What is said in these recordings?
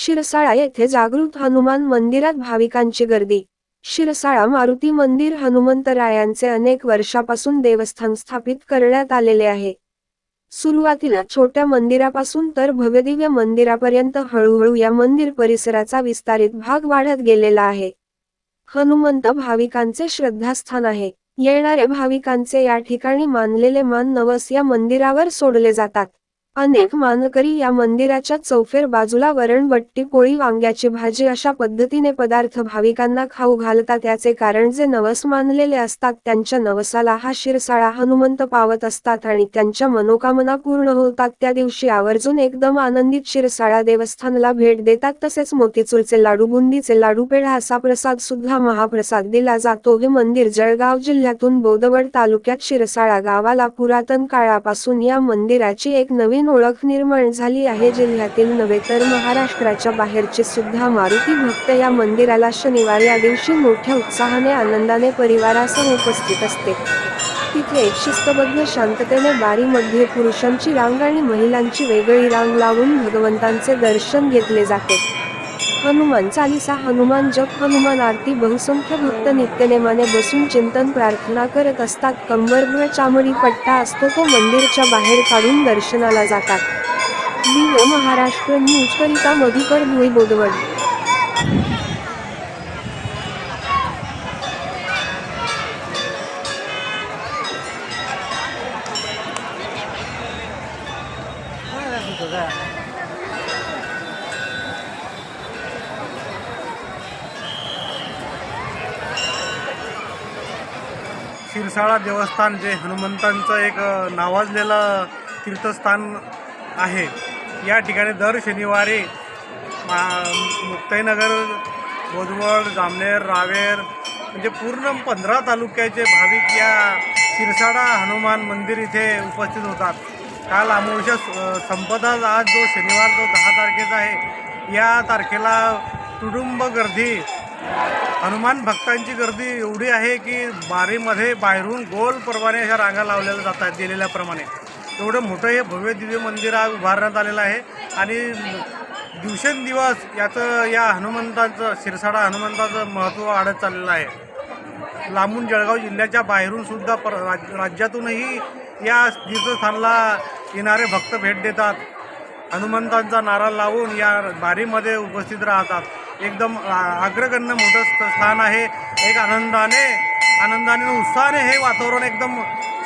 शिरसाळा येथे जागृत हनुमान मंदिरात भाविकांची गर्दी. शिरसाळा मारुती मंदिर हनुमंतरायांचे अनेक वर्षापासून देवस्थान स्थापित करण्यात आलेले आहे. सुरुवातीला छोट्या मंदिरापासून तर भव्यदिव्य मंदिरापर्यंत हळूहळू या मंदिर परिसराचा विस्तारित भाग वाढत गेलेला आहे. हनुमंत भाविकांचे श्रद्धास्थान आहे. येणाऱ्या भाविकांचे या ठिकाणी मानलेले मान नवस या मंदिरावर सोडले जातात. अनेक मानकरी या मंदिराच्या चौफेर बाजूला वरणबट्टी पोळी वांग्याची भाजी अशा पद्धतीने पदार्थ भाविकांना खाऊ घालतात याचे कारण जे नवस मानलेले असतात त्यांच्या नवसाला हा शिरसाळा हनुमंत पावत असतात आणि त्यांच्या मनोकामना पूर्ण होतात. त्या दिवशी आवर्जून एकदम आनंदित शिरसाळा देवस्थानला भेट देतात. तसेच मोतीचूरचे लाडू बुंदीचे लाडू पेढा असा प्रसाद सुद्धा महाप्रसाद दिला जातो. हे मंदिर जळगाव जिल्ह्यातून बोदवड तालुक्यात शिरसाळा गावाला पुरातन काळापासून या मंदिराची एक नवीन ओळख निर्माण झाली आहे. जिल्ह्यातील नव्हे तर महाराष्ट्राच्या बाहेरचे सुद्धा मारुती भक्त या मंदिराला शनिवार या दिवशी मोठ्या उत्साहाने आनंदाने परिवारासह उपस्थित असते. तिथे शिस्तबद्ध शांततेने बारीमध्ये पुरुषांची रांग आणि महिलांची वेगळी रांग लावून भगवंतांचे दर्शन घेतले जाते. हनुमान चालिसा हनुमान जप हनुमान आरती बहुसंख्य भक्त नित्यनेमाने बसून चिंतन प्रार्थना करत असतात. कंबरभर चामडी पट्टा असतो तो मंदिरच्या बाहेर काढून दर्शनाला जातात. दिव्य महाराष्ट्र न्यूज करिता मधुकर भुई बोदवड शिरसाळा देवस्थान जे हनुमंतांचं एक नावाजलेलं तीर्थस्थान आहे. या ठिकाणी दर शनिवारी मा- मुक्ताईनगर बोदवड जामनेर रावेर म्हणजे पूर्ण पंधरा तालुक्याचे भाविक या शिरसाळा हनुमान मंदिर इथे उपस्थित होतात. काल अमावस्या संपदा आज जो शनिवार जो दहा तारखेचा आहे या तारखेला तुडुंब गर्दी हनुमान भक्तांची गर्दी एवढी आहे की बारीमध्ये बाहेरून गोल प्रमाणे अशा रांगा लावलेल्या जातात दिलेल्याप्रमाणे एवढं मोठं हे भव्य दिव्य मंदिर आज उभारण्यात आलेलं आहे. आणि दिवसेंदिवस याचं या हनुमंताचं शिरसाडा हनुमंताचं महत्त्व वाढत चाललेलं आहे. लांबून जळगाव जिल्ह्याच्या बाहेरून सुद्धा पर राज राज्यातूनही या तीर्थस्थानला येणारे भक्त भेट देतात. हनुमंतांचा नारा लावून या बारीमध्ये उपस्थित राहतात. एकदम अग्रगण्य मोठं स्थान आहे. एक आनंदाने आनंदाने उत्साहाने हे वातावरण एकदम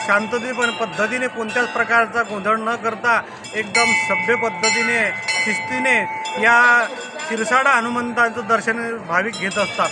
शांततेपण पद्धतीने कोणत्याच प्रकारचा गोंधळ न करता एकदम सभ्य पद्धतीने शिस्तीने या शिरसाडा हनुमंतांचं दर्शन भाविक घेत असतात.